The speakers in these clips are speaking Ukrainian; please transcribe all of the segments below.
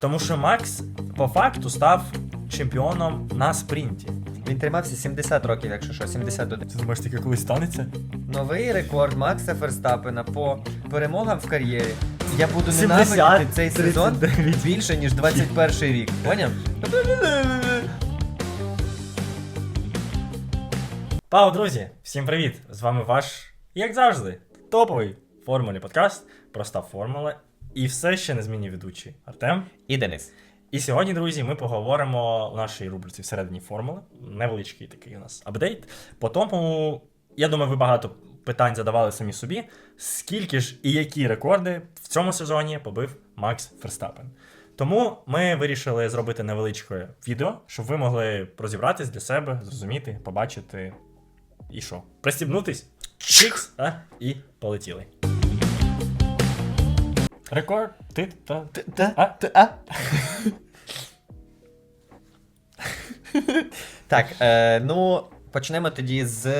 Тому що Макс по факту став чемпіоном на спринті. Він тримався 70 років, якщо що, 71. Ти думаєш, таке колись станеться? Новий рекорд Макса Ферстапена по перемогам в кар'єрі. Я буду 70, ненавидіти цей сезон 39. більше, ніж 21 рік. Поняв? Пау, друзі! Всім привіт! З вами ваш, як завжди, топовий формулі подкаст. Проста формула. І все ще незмінні ведучий Артем. І Денис. І сьогодні, друзі, ми поговоримо в нашій рубриці всередині формули. Невеличкий такий у нас апдейт. По тому, я думаю, ви багато питань задавали самі собі. Скільки ж і які рекорди в цьому сезоні побив Макс Ферстапен? Тому ми вирішили зробити невеличке відео, щоб ви могли розібратись для себе, зрозуміти, побачити і що? Пристібнутись, чикс, а? і полетіли. Рекорд, ти та. Та, А? та, а? Так, е, ну почнемо тоді з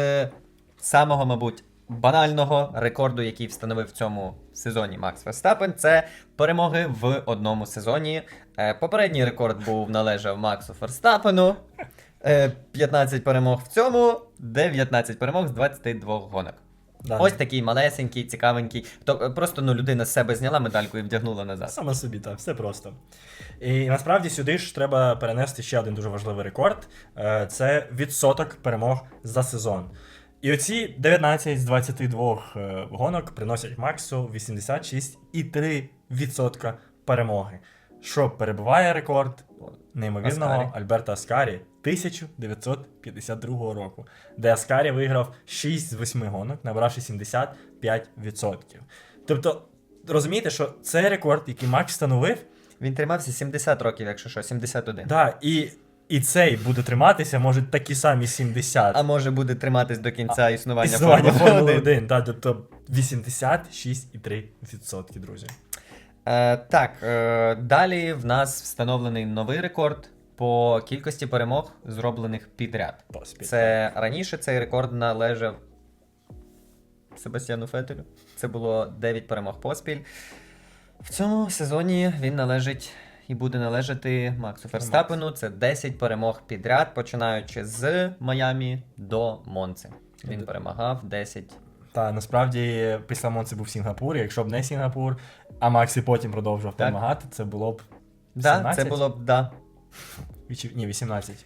самого, мабуть, банального рекорду, який встановив в цьому сезоні Макс Верстапен. Це перемоги в одному сезоні. Е, попередній рекорд був належав Максу Ферстапену. Е, 15 перемог в цьому, 19 перемог з 22 гонок. Да. Ось такий малесенький, цікавенький. То е, просто ну, людина з себе зняла медальку і вдягнула назад. Саме собі, так, все просто. І насправді сюди ж треба перенести ще один дуже важливий рекорд: Е, це відсоток перемог за сезон. І оці 19 з 22 е, гонок приносять Максу 86,3% перемоги, що перебиває рекорд неймовірного Аскарі. Альберта Аскарі 1952 року, де Аскарі виграв 6 з 8 гонок, набравши 75%. Тобто, розумієте, що це рекорд, який Макс встановив, Він тримався 70 років, якщо що, 71. да, і, і цей буде триматися, може, такі самі 70. А може буде триматись до кінця існування, Існування Формули Формули 1. 1, да, тобто 86,3%, друзі. Е, так, е, далі в нас встановлений новий рекорд по кількості перемог, зроблених підряд. Поспіль. Це раніше цей рекорд належав Себастьяну Фетелю. Це було 9 перемог поспіль. В цьому сезоні він належить і буде належати Максу Ферстапену. Це 10 перемог підряд, починаючи з Майамі до Монци. Він перемагав 10 Та насправді після Монці був Сінгапур. Якщо б не Сінгапур, а Максі потім продовжував Так. перемагати, це було б Да, це було б да. Ні, 18.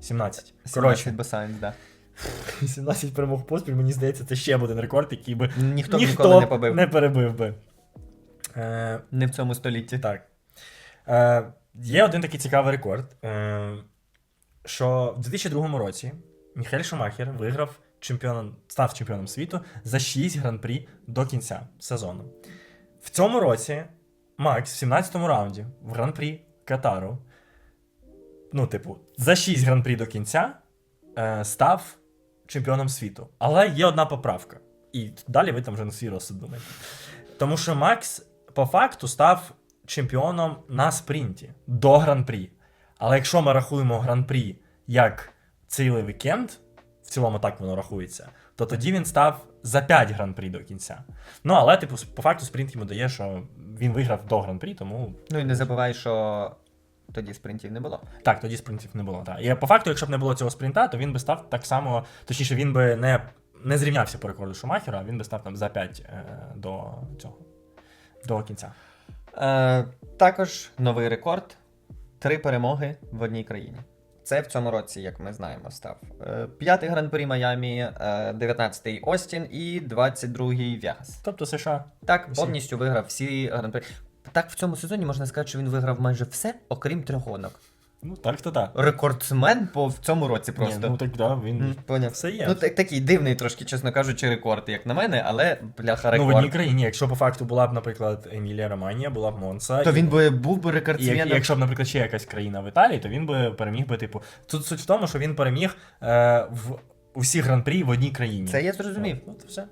17. Коротше, Коротше, без Сайнс, да. 17 перемог поспіль, мені здається, це ще один рекорд, який би Ніхто, ніхто ніколи не побив. не перебив би. Е, Не в цьому столітті. Так. Е, є один такий цікавий рекорд, е, що в 2002 році Міхель Шумахер виграв чемпіоном, став чемпіоном світу за 6 гран-прі до кінця сезону. В цьому році Макс в 17-му раунді в гран-прі Катару, ну, типу, за 6 гран-прі до кінця е, став чемпіоном світу. Але є одна поправка. І далі ви там вже на свій розсуд думаєте. Тому що Макс по факту став чемпіоном на спринті до гран-прі. Але якщо ми рахуємо гран-прі як цілий вікенд, в цілому так воно рахується, то тоді він став за 5 гран-прі до кінця. Ну, але, типу, по факту спринт йому дає, що він виграв до гран-прі, тому Ну і не забувай, що тоді спринтів не було. так, тоді спринтів не було. Так. І по факту, якщо б не було цього спринта, то він би став так само, точніше, він би не, не зрівнявся по рекорду Шумахера, а він би став там за 5 е, до цього до кінця. Е, також новий рекорд: три перемоги в одній країні. Це в цьому році, як ми знаємо, став е, п'ятий гран-прі Майамі, е, 19-й Остін і 22-й Вегас. Тобто США. Так, Всі. повністю виграв всі гран-прі. Так, в цьому сезоні можна сказати, що він виграв майже все, окрім трьох гонок. Ну, так то так. Рекордсмен по в цьому році просто. Ні, ну так, да, він М, Поняв. все є. Ну, так, такий дивний трошки, чесно кажучи, рекорд, як на мене, але бляха Ну, рекорд. в одній країні, якщо по факту була б, наприклад, Емілія Романія, була б Монца. То і- він би був би І як, рекордсменом. якщо б, наприклад, ще якась країна в Італії, то він би переміг би, типу. Тут суть в тому, що він переміг е, в усіх гран-прі в одній країні. Це я зрозумів. Ну, то все.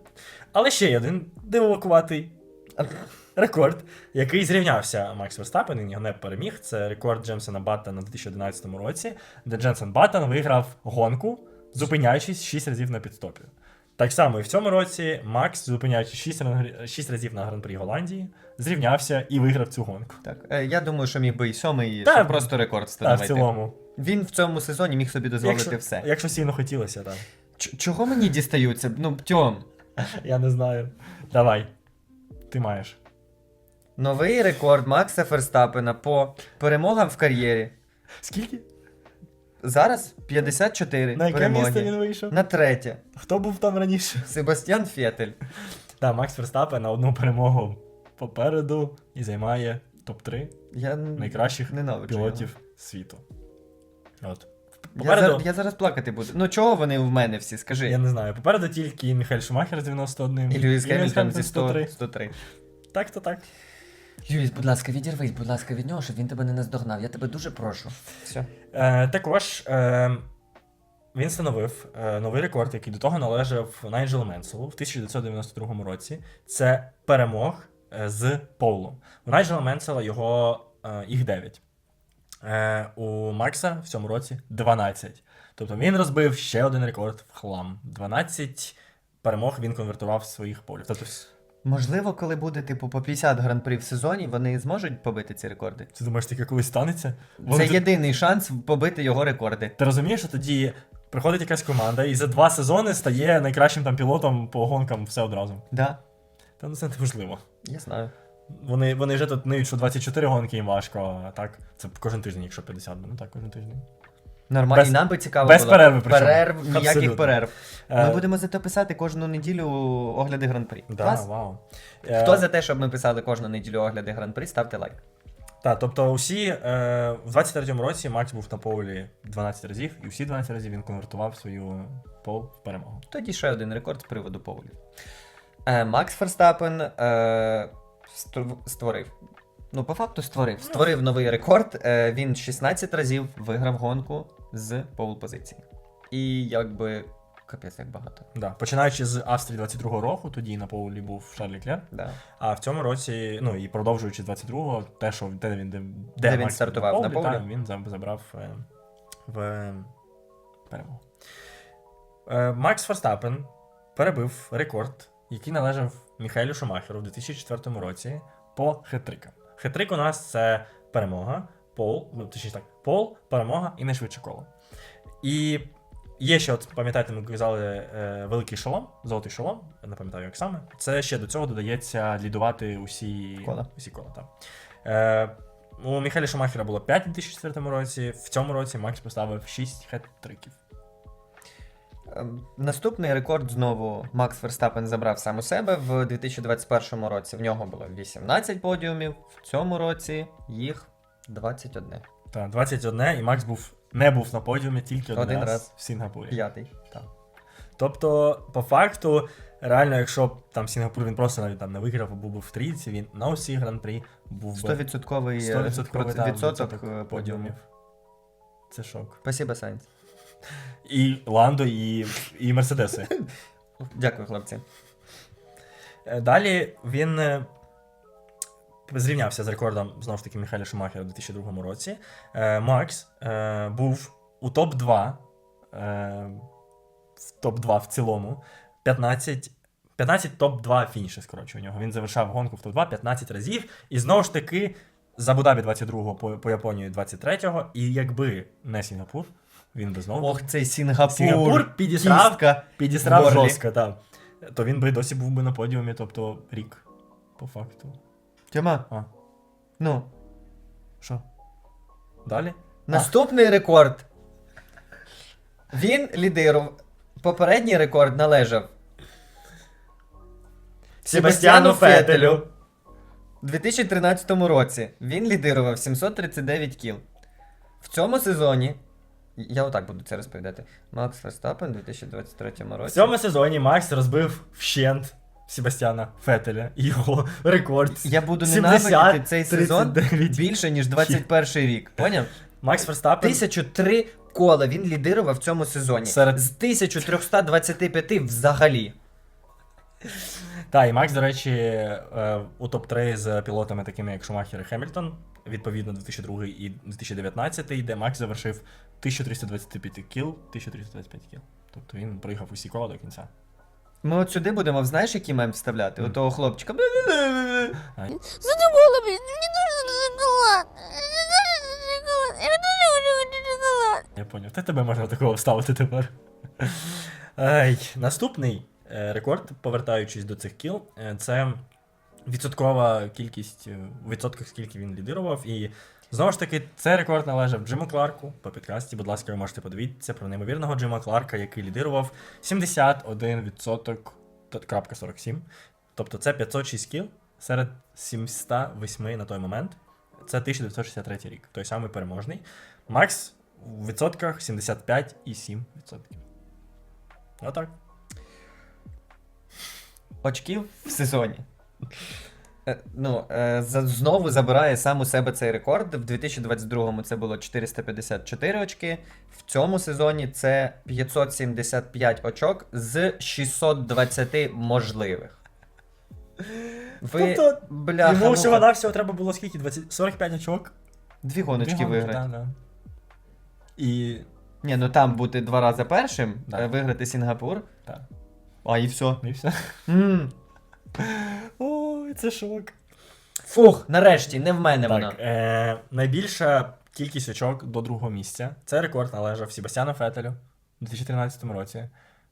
Але ще є один дивовакуватий рекорд, який зрівнявся Макс Верстапен, він його не переміг. Це рекорд Джемсона Баттона в 2011 році, де Дженсен Баттон виграв гонку, зупиняючись 6 разів на підстопі. Так само і в цьому році Макс, зупиняючи 6, разів на гран-прі Голландії, зрівнявся і виграв цю гонку. Так, е, я думаю, що міг би і сьомий, Та, щоб просто рекорд Так, в цілому. Він в цьому сезоні міг собі дозволити Якщо, все. якщо сильно хотілося, так. Ч- чого мені дістаються? Ну, Тьом. Я не знаю. Давай. Ти маєш. Новий рекорд Макса Ферстапена по перемогам в кар'єрі. Скільки? Зараз 54 На яке місце він вийшов? На третє. Хто був там раніше? Себастьян Фетель. Так, Макс Ферстапен на одну перемогу попереду і займає топ-3 Я н- найкращих ненавиджу пілотів світу. От. Я, Попереду, зар- я зараз плакати буду. Ну чого вони в мене всі, скажи. я не знаю, попереду тільки Міхель Шумахер з 91. І Льюіс Хемільтон зі 100, 103. Так, то так. Льюіс, будь ласка, відірвись, будь ласка, від нього, щоб він тебе не наздогнав. Я тебе дуже прошу. Все. Е, також е, він встановив е, новий рекорд, який до того належав Найджелу Менселу в 1992 році. Це перемог е, з Поулом. У Найджела Менсела його е, їх 9. Е, у Макса в цьому році 12. Тобто він розбив ще один рекорд в хлам. 12 перемог він конвертував в своїх полів. Тобто, Можливо, коли буде типу по 50 гран-при в сезоні, вони зможуть побити ці рекорди. ти думаєш, таке колись станеться? Це Вони тут- єдиний шанс побити його рекорди. Ти розумієш, що тоді приходить якась команда і за два сезони стає найкращим там пілотом по гонкам все одразу. Да, Та ну це неможливо. я знаю. Вони, вони вже тут ниють, що 24 гонки їм важко, а так. Це кожен тиждень, якщо 50, ну так, кожен тиждень. Нормально, Без- і нам би цікаво без було. перерви причому. Перерв, ніяких Абсолютно. перерв. Е, Ми будемо зато писати кожну неділю огляди гран-при. Да, Клас? вау. Хто Е, за те, щоб ми писали кожну неділю огляди гран-при, ставте лайк. Та, тобто усі е, в 23-му році Макс був на полі 12 разів, і всі 12 разів він конвертував свою пол в перемогу. Тоді ще один рекорд з приводу Поулів. Е, Макс Ферстапен е, створив. Ну, по факту створив. Створив новий рекорд. Е, він 16 разів виграв гонку з поул позиції. І якби капець як багато. Да. Починаючи з Австрії 22-го року, тоді на полі був Шарлі Клер. Да. А в цьому році, ну і продовжуючи 22-го, те, що де він де, Де він стартував, на полі? та, він забрав е, в перемогу. Е, Макс Ферстапен перебив рекорд, який належав Міхайлю Шумахеру в 2004 році по хетрикам. Хетрик у нас це перемога, пол, ну точніше так, пол, перемога і найшвидше коло. І Є ще, от пам'ятаєте, ми казали е, великий шолом, золотий шолом, не пам'ятаю, як саме. Це ще до цього додається лідувати усі Кола. Усі кола так. Е, у Міхеля Шумахера було 5 у 2004 році. В цьому році Макс поставив 6 хет-триків. Ем, Наступний рекорд знову Макс Ферстапен забрав сам у себе в 2021 році. В нього було 18 подіумів, в цьому році їх 21. Та 21, і Макс був не був на подіумі тільки один, Один раз, раз. в Сінгапурі. П'ятий. Так. Тобто, по факту, реально, якщо б там Сінгапур він просто навіть там не виграв, або був в трійці, він на усіх гран-прі був би 100% 100% відсоток відсоток е, подіумів. Це шок. Спасибо, Сайнс. І Ландо, і, і Мерседеси. Дякую, хлопці. Е, Далі він е, зрівнявся з рекордом знову ж таки Міхайля Шумахера у 2002 році. Е, Макс був у топ-2, е, в топ-2 в цілому. 15, 15 топ-2 фініші, скоротше, у нього. Він завершав гонку в топ-2 15 разів. І знову ж таки, з Абу-Дабі 22-го по, по Японію 23-го. І якби не Сінгапур, він би знову Ох, цей Сінгапур. Сінгапур підісрав, підісрав жорстко, так. То він би досі був би на подіумі, тобто рік, по факту. Тьома. А. Ну, Що? Далі? наступний рекорд. Він лідирував. Попередній рекорд належав Себастьяну Фетелю. У 2013 році він лідирував 739 кіл. В цьому сезоні. Я отак буду це розповідати. Макс Ферстапен у 2023 році. В цьому сезоні Макс розбив вщент Себастьяна Фетеля. І його рекорд. Я буду 70, ненавидіти цей сезон більше, ніж 21 рік. Поняв? Макс Ферстапен 1003 кола він лідирував в цьому сезоні. Серед- З 1325 взагалі. Так, і Макс, до речі, е, у топ-3 з пілотами, такими як Шумахер і Хемільтон, відповідно 2002 і 2019, де Макс завершив 1325 кіл, 1325 кіл. Тобто він проїхав усі кола до кінця. Ми от сюди будемо, знаєш, який мем вставляти? Мгм. Отого хлопчика. Задумала, блин, мне нужен шоколад. Мне нужен шоколад. Я тоже хочу шоколад. Я поняв. Та тебе можна такого вставити тепер. Ай, наступний е, рекорд, повертаючись до цих кіл, е, це відсоткова кількість е, у відсотках, скільки він лідирував. І знову ж таки, цей рекорд належав Джиму Кларку по підкасті. Будь ласка, ви можете подивитися про неймовірного Джима Кларка, який лідирував 71% крапка 47. Тобто це 506 кіл серед 708 на той момент. Це 1963 рік, той самий переможний. Макс у відсотках 75,7%. Отак. очків в сезоні. Е, Ну, е, знову забирає сам у себе цей рекорд. В 2022-му це було 454 очки. В цьому сезоні це 575 очок з 620 можливих. Ви, Тобто, бляха, Йому всього навсього треба було скільки? 20, 45 очок? дві гоночки виграти. да, да. І. Ні, ну там бути два рази першим, Да. е, виграти Сінгапур. Так. А і все. І все. Ой, це шок. Фух, нарешті, не в мене воно. Так, е, найбільша кількість очок до другого місця. Це рекорд належав Себастьяну Фетелю у 2013 році.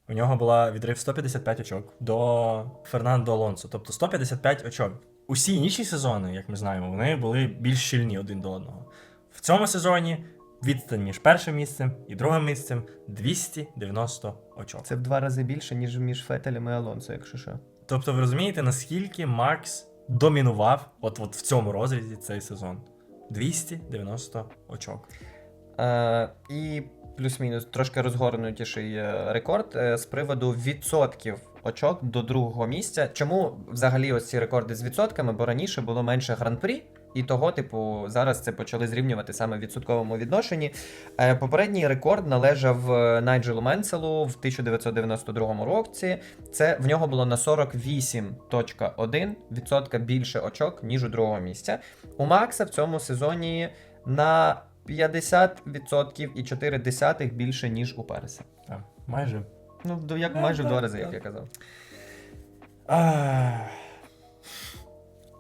У нього була відрив 155 очок до Фернандо Алонсо. Тобто 155 очок. Усі інші сезони, як ми знаємо, вони були більш щільні один до одного. В цьому сезоні відстань між першим місцем і другим місцем 290 очок. Це в два рази більше, ніж між Фетелем і Алонсо, якщо що. Тобто, ви розумієте, наскільки Маркс домінував от, в цьому розрізі цей сезон? 290 очок. Е, і плюс-мінус трошки розгорнутіший е, рекорд е, з приводу відсотків очок до другого місця. Чому взагалі ось ці рекорди з відсотками? Бо раніше було менше гран-прі. І того, типу, зараз це почали зрівнювати саме в відсотковому відношенні. Е, попередній рекорд належав е, Найджелу Менселу в 1992 році. Це в нього було на 48.1% більше очок, ніж у другого місця. У Макса в цьому сезоні на 50% і 4 десятих більше, ніж у Переса. Так, майже. Ну, як Ну, майже в два рази, як я казав.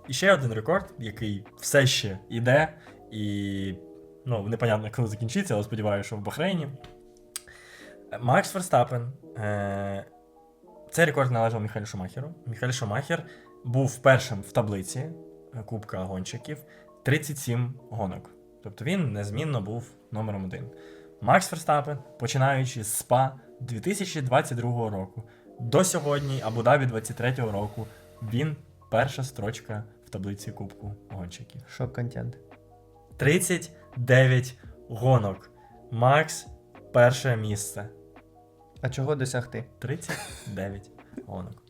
І ще один рекорд, який все ще йде, і ну, непонятно, коли закінчиться, але сподіваюся, що в Бахрейні. Макс Верстапен. Е- цей рекорд належав Міхайлю Шумахеру. Міхайль Шумахер був першим в таблиці е, Кубка гонщиків 37 гонок. Тобто він незмінно був номером один. Макс Верстапен, починаючи з СПА 2022 року до сьогодні, або Дабі 23-го року, він перша строчка в таблиці Кубку гонщиків. Шок контент. 39 гонок. Макс перше місце. А чого досягти? 39 гонок.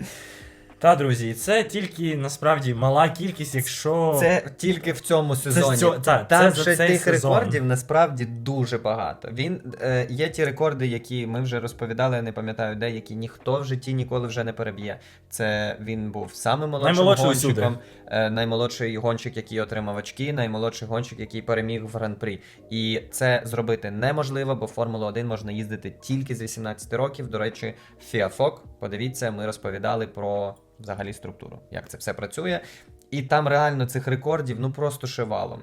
Та, друзі, і це тільки насправді мала кількість, якщо. Це тільки в цьому сезоні. з та, Там це за ще цей тих сезон. рекордів насправді дуже багато. Він е, є ті рекорди, які ми вже розповідали, я не пам'ятаю де, які ніхто в житті ніколи вже не переб'є. Це він був самим молодшим Наймолодший гонщиком, усюди. е, наймолодший гонщик, який отримав очки, наймолодший гонщик, який переміг в гран-прі. І це зробити неможливо, бо Формулу 1 можна їздити тільки з 18 років. До речі, Фіафок, подивіться, ми розповідали про взагалі структуру, як це все працює. І там реально цих рекордів ну просто шивалом.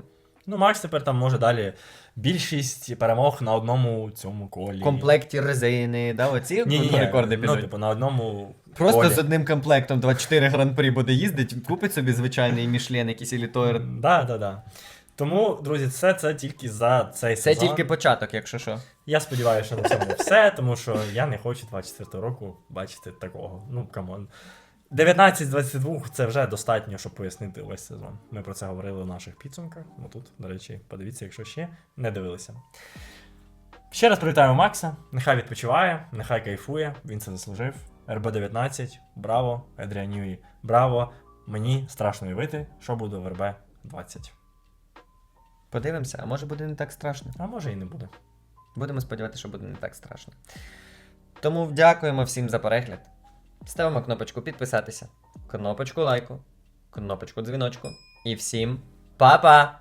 Ну, Макс тепер там може далі більшість перемог на одному цьому колі. Комплекті резини, да, оці Ні, ні, рекорди ну, підуть. типу, на одному. Просто колі. з одним комплектом 24 гран-прі буде їздить, купить собі звичайний Мішлен, якийсь елітоєр. Да, да, да. Тому, друзі, це, це тільки за цей Це сезон. тільки початок, якщо що. Я сподіваюся, що на цьому все, тому що я не хочу 24 року бачити такого. Ну, камон. 19 з 22 це вже достатньо, щоб пояснити весь сезон. Ми про це говорили в наших підсумках. Ну тут, до речі, подивіться, якщо ще не дивилися. Ще раз привітаємо Макса. Нехай відпочиває, нехай кайфує, він це заслужив. РБ-19, браво, Едріан Ньюї, браво. Мені страшно уявити, що буде в РБ-20. Подивимося, а може буде не так страшно. А може і не буде. Будемо сподіватися, що буде не так страшно. Тому дякуємо всім за перегляд. Ставимо кнопочку підписатися, кнопочку лайку, кнопочку дзвіночку. І всім па-па!